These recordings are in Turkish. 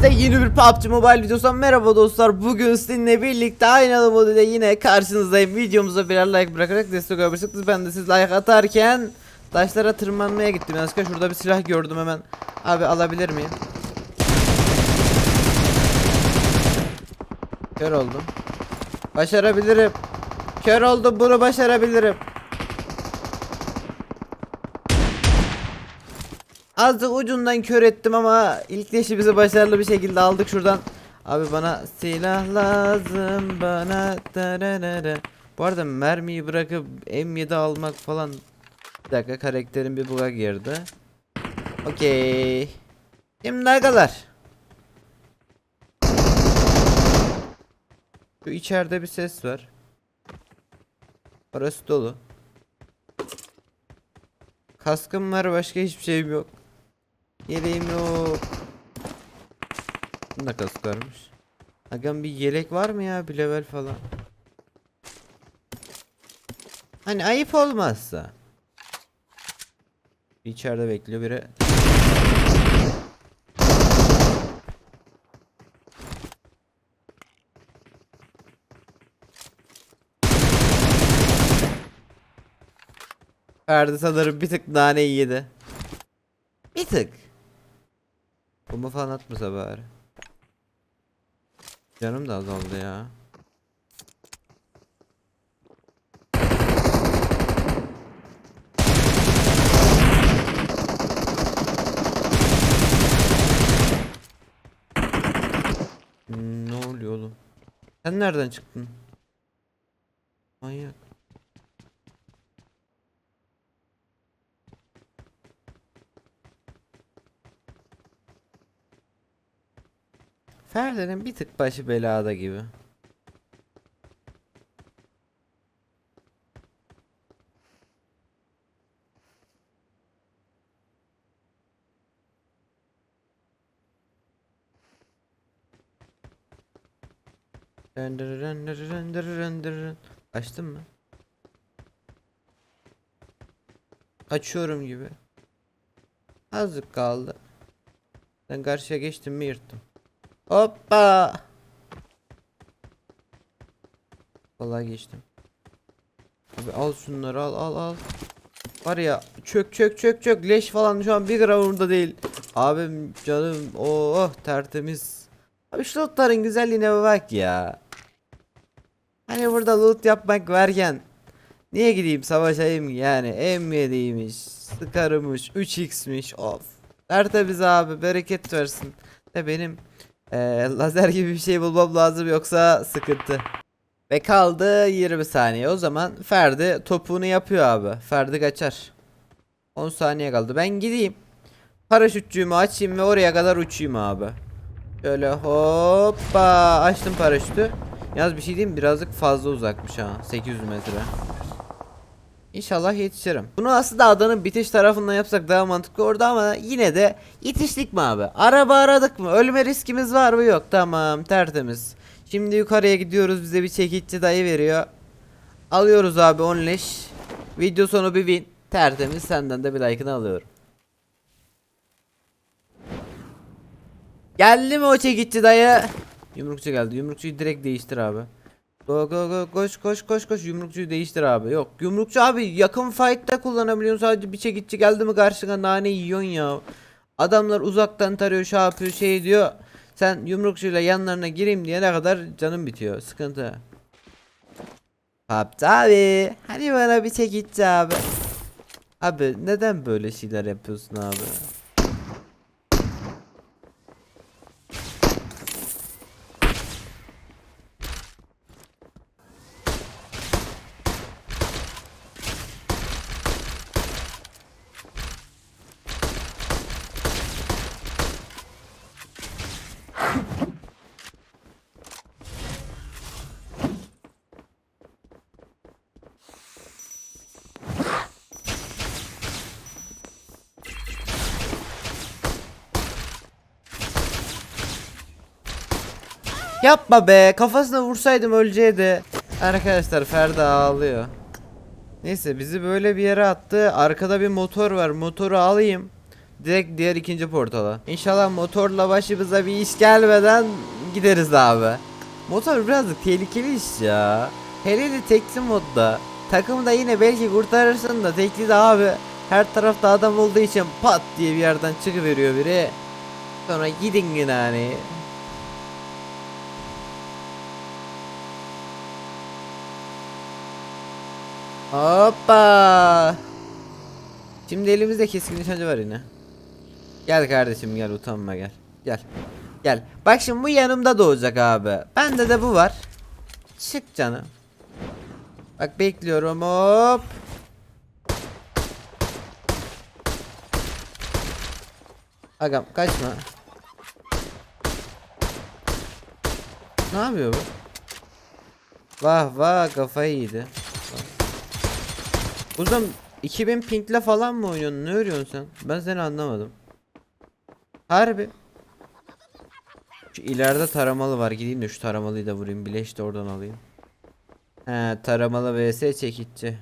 Hepinize yeni bir PUBG Mobile videosundan merhaba dostlar. Bugün sizinle birlikte aynalı moduyla yine karşınızdayım. Videomuza birer like bırakarak destek olabilirsiniz. Ben de siz like atarken taşlara tırmanmaya gittim. Yanlışlıkla şurada bir silah gördüm hemen. Abi alabilir miyim? Kör oldum. Başarabilirim. Kör oldum bunu başarabilirim. Azıcık ucundan kör ettim ama ilk leşimizi başarılı bir şekilde aldık şuradan. Abi bana silah lazım bana tararara. Bu arada mermiyi bırakıp M7 almak falan. Bir dakika karakterin bir buga girdi. Okey. Şimdi ne kadar? Şu içeride bir ses var. Orası dolu. Kaskım var başka hiçbir şeyim yok. Yeleğim yok. Bunda kask varmış. Agam bir yelek var mı ya bir level falan? Hani ayıp olmazsa. İçeride bekliyor biri. Ferdi sanırım bir tık nane yedi. Bir tık. Bomba falan atmasa bari. Canım da azaldı ya. Hmm, ne oluyor oğlum? Sen nereden çıktın? Manyak. Ferdi'nin bir tık başı belada gibi. Açtın mı? Açıyorum gibi. Azıcık kaldı. Sen karşıya geçtin mi yırttım. Hoppa. Vallahi geçtim. Abi al şunları al al al. Var ya çök çök çök çök leş falan şu an bir gram umurumda değil. Abim canım oh tertemiz. Abi şu lootların güzelliğine bak ya. Hani burada loot yapmak varken niye gideyim savaşayım yani M7'ymiş, Scar'ımış, 3x'miş of. Tertemiz abi bereket versin. De benim ee, lazer gibi bir şey bulmam lazım yoksa sıkıntı. Ve kaldı 20 saniye. O zaman Ferdi topuğunu yapıyor abi. Ferdi kaçar. 10 saniye kaldı. Ben gideyim. Paraşütçüğümü açayım ve oraya kadar uçayım abi. Şöyle hoppa açtım paraşütü. Yalnız bir şey diyeyim birazcık fazla uzakmış ha. 800 metre. İnşallah yetişirim. Bunu aslında adanın bitiş tarafından yapsak daha mantıklı orada ama yine de yetiştik mi abi? Araba aradık mı? Ölme riskimiz var mı? Yok. Tamam tertemiz. Şimdi yukarıya gidiyoruz. Bize bir çekici dayı veriyor. Alıyoruz abi 10 leş. Video sonu bir win. Tertemiz. Senden de bir like'ını alıyorum. Geldi mi o çekici dayı? Yumrukçu geldi. Yumrukçuyu direkt değiştir abi. Koş koş koş koş yumrukçuyu değiştir abi. Yok yumrukçu abi yakın fight'ta kullanabiliyorsun sadece bir çekici geldi mi karşına nane yiyorsun ya. Adamlar uzaktan tarıyor şey yapıyor şey diyor. Sen yumrukçuyla yanlarına gireyim diye ne kadar canım bitiyor. Sıkıntı. Papta abi. Hani bana bir çekici abi. Abi neden böyle şeyler yapıyorsun abi? Yapma be kafasına vursaydım öleceğiydi. Arkadaşlar Ferda ağlıyor. Neyse bizi böyle bir yere attı. Arkada bir motor var. Motoru alayım. Direkt diğer ikinci portala. İnşallah motorla başımıza bir iş gelmeden gideriz abi. Motor birazcık tehlikeli iş ya. Hele de tekli modda. Takımda yine belki kurtarırsın da tekli de abi. Her tarafta adam olduğu için pat diye bir yerden çıkıveriyor biri. Sonra gidin yine hani. Hoppa. Şimdi elimizde keskin nişancı var yine. Gel kardeşim gel utanma gel. Gel. Gel. Bak şimdi bu yanımda doğacak abi. Bende de bu var. Çık canım. Bak bekliyorum hop. Agam kaçma. Ne yapıyor bu? Vah vah kafayı yedi. Uzun 2000 pingle falan mı oynuyorsun? Ne örüyorsun sen? Ben seni anlamadım. Harbi. Şu ileride taramalı var. Gideyim de şu taramalıyı da vurayım. Bileş de oradan alayım. He taramalı vs çekici.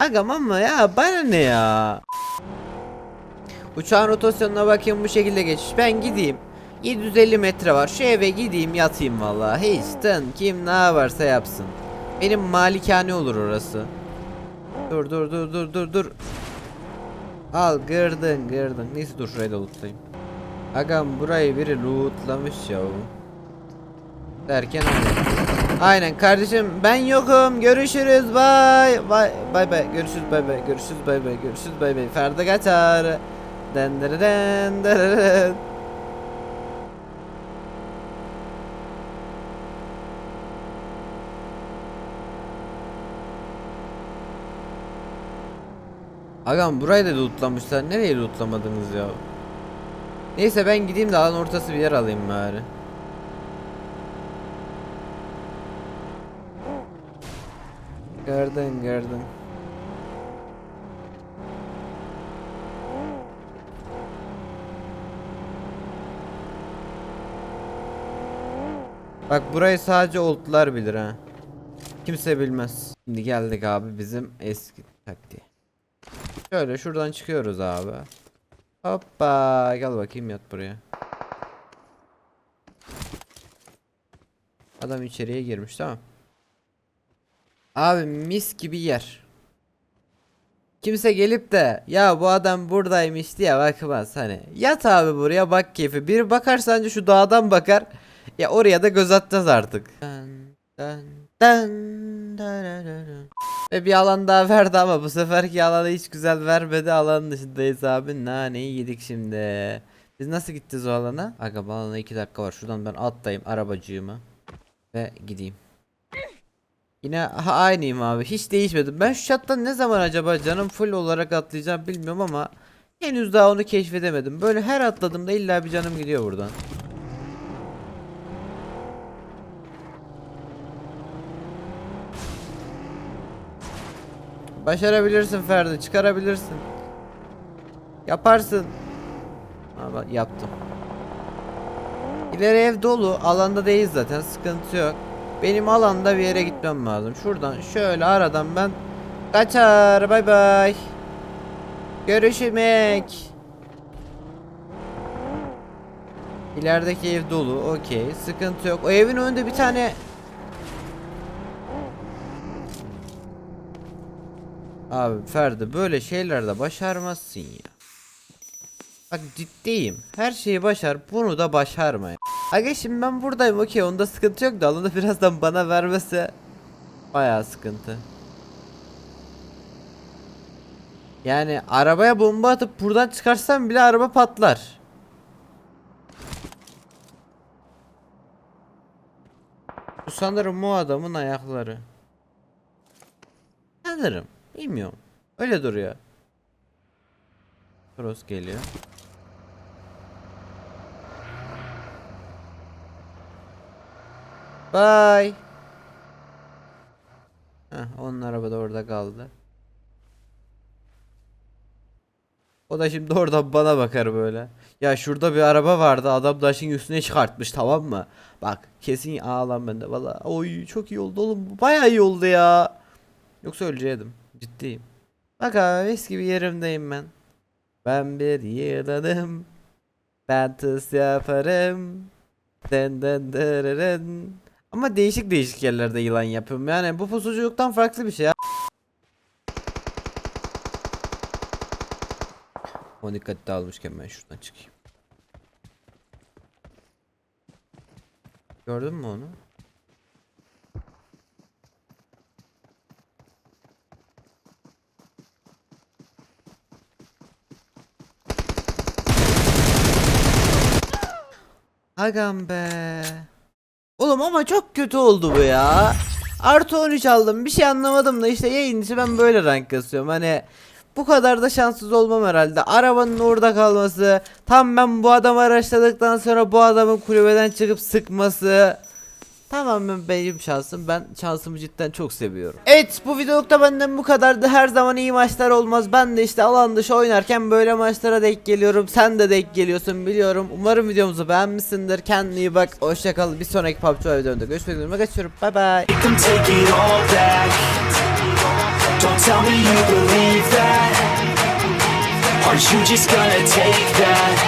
Agam ama ya bana ne ya? Uçağın rotasyonuna bakayım bu şekilde geçmiş. Ben gideyim. 750 metre var. Şu eve gideyim yatayım vallahi. Hiç tın kim ne varsa yapsın. Benim malikane olur orası. Dur dur dur dur dur dur. Al gırdın gırdın. Neyse dur şurayı da lootlayayım. Agam burayı biri lootlamış ya. Derken aynen. Kardeşim ben yokum. Görüşürüz. Bay bay bay bay. Görüşürüz bay bay. Görüşürüz bay bay. Görüşürüz bay bay. Ferdi kaçar. Den den Agam burayı da lootlamışlar. Nereye lootlamadınız ya? Neyse ben gideyim de alan ortası bir yer alayım bari. Gördün gördün. Bak burayı sadece oldlar bilir ha. Kimse bilmez. Şimdi geldik abi bizim eski taktiğe. Şöyle şuradan çıkıyoruz abi. Hoppa gel bakayım yat buraya. Adam içeriye girmiş tamam. Abi mis gibi yer. Kimse gelip de ya bu adam buradaymış diye bakmaz hani. Yat abi buraya bak keyfi. Bir bakar sence şu dağdan bakar. Ya oraya da göz atacağız artık. Dın, dın, dın, darararın. Ve bir alan daha verdi ama bu seferki alanı hiç güzel vermedi. Alanın dışındayız abi. Naneyi yedik şimdi. Biz nasıl gideceğiz o alana? Aga bu alana 2 dakika var. Şuradan ben atlayayım arabacığımı. Ve gideyim. Yine ha, aynıyım abi. Hiç değişmedim. Ben şu çattan ne zaman acaba canım full olarak atlayacağım bilmiyorum ama henüz daha onu keşfedemedim. Böyle her atladığımda illa bir canım gidiyor buradan. Başarabilirsin Ferdi, çıkarabilirsin. Yaparsın. Ama yaptım. İleri ev dolu, alanda değil zaten, sıkıntı yok. Benim alanda bir yere gitmem lazım. Şuradan şöyle aradan ben kaçar. Bay bay. Görüşmek. İlerideki ev dolu. Okey. Sıkıntı yok. O evin önünde bir tane Abi Ferdi böyle şeylerde başarmazsın ya. Bak ciddiyim. Her şeyi başar. Bunu da başarma ya. Aga şimdi ben buradayım okey onda sıkıntı yok da alanı birazdan bana vermese bayağı sıkıntı. Yani arabaya bomba atıp buradan çıkarsam bile araba patlar. Bu sanırım o adamın ayakları. Sanırım. Bilmiyorum. Öyle duruyor. Cross geliyor. Bye. Heh, onun araba da orada kaldı. O da şimdi oradan bana bakar böyle. Ya şurada bir araba vardı adam taşın üstüne çıkartmış tamam mı? Bak kesin ağlam ben de valla. Oy çok iyi oldu oğlum. bu Bayağı iyi oldu ya. Yoksa öleceğim. Ciddiyim. Bak abi mis gibi yerimdeyim ben. Ben bir yılanım. Ben tıs yaparım. Den den dereren. Ama değişik değişik yerlerde yılan yapıyorum. Yani bu pusuculuktan farklı bir şey. O dikkati dağılmışken ben şuradan çıkayım. Gördün mü onu? Agam be. Oğlum ama çok kötü oldu bu ya. Artı 13 aldım. Bir şey anlamadım da işte yayın içi ben böyle rank kasıyorum. Hani bu kadar da şanssız olmam herhalde. Arabanın orada kalması. Tam ben bu adamı araçladıktan sonra bu adamın kulübeden çıkıp sıkması. Tamamen benim şansım. Ben şansımı cidden çok seviyorum. Evet bu videolukta benden bu kadardı. Her zaman iyi maçlar olmaz. Ben de işte alan dışı oynarken böyle maçlara denk geliyorum. Sen de denk geliyorsun biliyorum. Umarım videomuzu beğenmişsindir. Kendine iyi bak. Hoşçakal. Bir sonraki PUBG videomda görüşmek üzere. Kaçıyorum. Bay bay. Don't. Are you just gonna take that?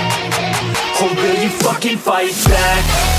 Or will you fucking fight back?